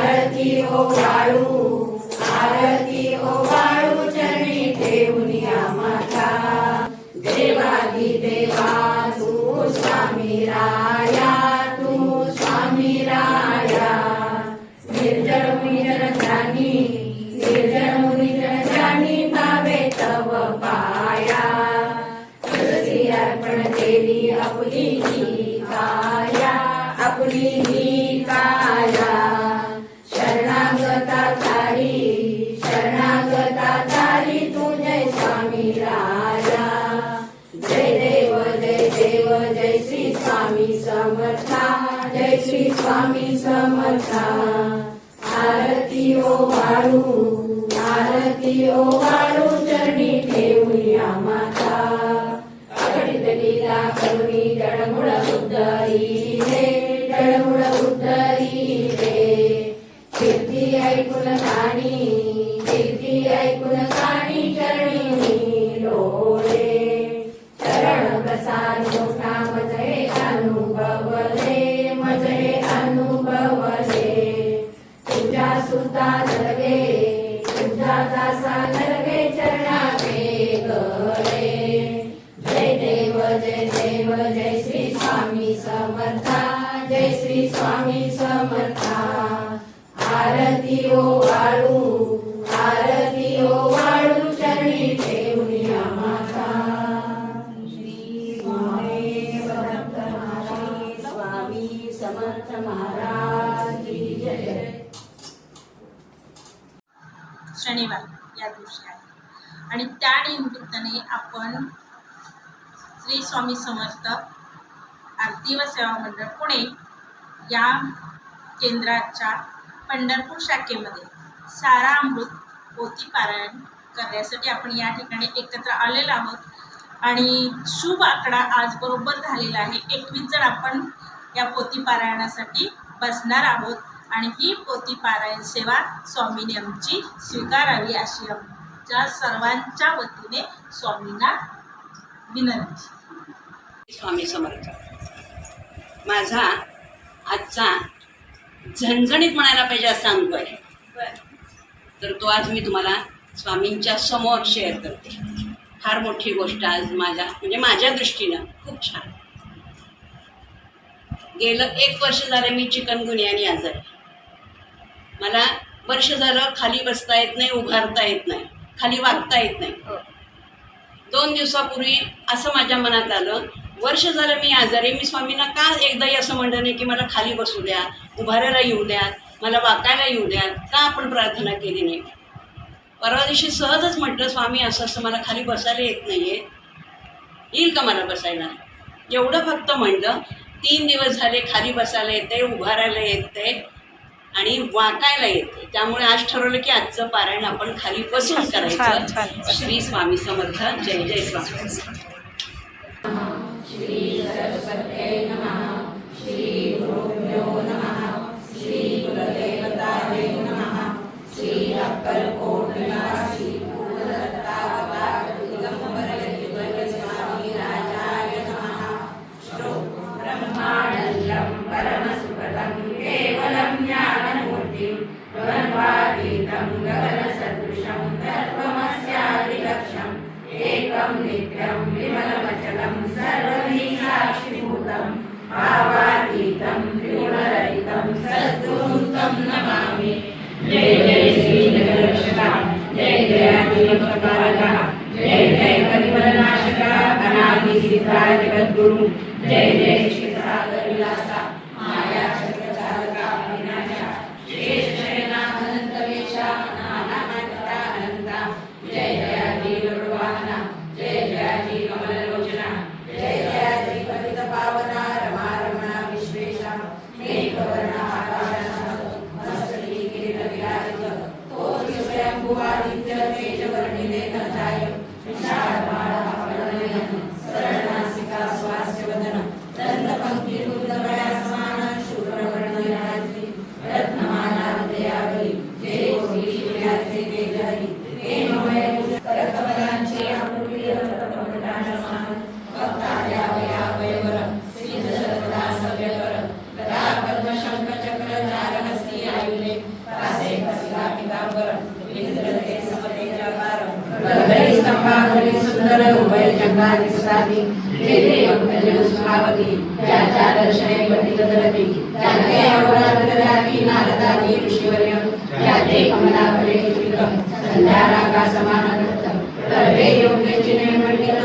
आरती हो ओ वाळू आरती हो ओ वाळू चरणी ठेवून माता. देवादी देवा तू स्वामी राया तू स्वामी राया. निर्जळ मुनिजन जानी निर्जळ मुनिजन जानी भावे तव पाया. तुलसी अर्पण केली आपली ही काया. स्वामी समर्था. आरती ओ वाळू आरती ओ वाळू चरणी ठेवूया माता. अगणित लीला करुणी जडमुळ उद्धरी रे जडमुळ उद्धरी रे कीर्ती ऐकून काणी कीर्ती ऐकून काणी चरणी लोळे चरण प्रसाद मोठा मजे अनुभव देव जय श्री स्वामी समर्था जय श्री स्वामी समर्था. आरती ओ वाळू आरती ओ वाळू चरणी ठेवूया माता. श्री स्वामी समर्थ महाराज स्वामी समर्थ महाराज की जय. शनिवार या दिवशी आहे. आणि त्या निमित्ताने आपण श्री स्वामी समर्थ आरती व सेवा मंडळ पुणे या केंद्राच्या पंढरपूर शाखेमध्ये सारा अमृत पोथी पारायण करण्यासाठी आपण या ठिकाणी एकत्र आलेलो आहोत. आणि शुभ आकडा आज बरोबर झालेला आहे. एकवीस जण आपण या पोथी पारायणासाठी बसणार आहोत. आणि ही पोथी पारायण सेवा स्वामीने आमची स्वीकारावी अशी आमच्या सर्वांच्या वतीने स्वामींना विनंती. स्वामी समर्थ. माझा आजचा झणझणीत म्हणायला पाहिजे असा अनुभव आहे. तर तो आज मी तुम्हाला स्वामींच्या समोर शेअर करते. फार मोठी गोष्ट आज माझ्या म्हणजे माझ्या दृष्टीनं खूप छान. गेलं एक वर्ष झालं मी चिकनगुनियानी आजारी. मला वर्ष झालं खाली बसता येत नाही उभारता येत नाही खाली वागता येत नाही. दोन दिवसापूर्वी असं माझ्या मनात आलं. वर्ष झालं मी आजारी मी स्वामींना का एकदाही असं म्हणलं नाही की मला खाली बसू द्या उभारायला येऊ द्यात मला वाकायला येऊ द्यात का आपण प्रार्थना केली नाही? परवा दिवशी सहजच म्हटलं स्वामी असं असं मला खाली बसायला येत नाहीये. येईल का मला बसायला? एवढं फक्त म्हणलं तीन दिवस झाले खाली बसायला येते उभारायला येते आणि वाकायला येते. त्यामुळे आज ठरवलं की आजचं पारायण आपण खाली बसून करायचं. श्री स्वामी समर्थ. जय जय स्वामी. ब्रह्मानन्दं द्वन्द्वातीतं गगनसदृशं तत्त्वमस्यादिलक्ष्यम् एकं नित्यं विमलमचलं सर्वधी साक्षिभूतं भावातीतं त्रिगुणरहितं सद्गुरुं तं नमामि। जय जय श्री जय जयादिप्रकारकः जय जय कलिवलनाशका अनादिसिद्धा जगद्गुरु जय नारदादी जे जे योगजनुस्मावती ज्याच्या दर्शने पतितदरती ज्याचे नारदादी ऋषिवर्य ज्याचे कमलाभरे चित्रम संध्यारागा समान कृतम सर्वे योग्य मंडित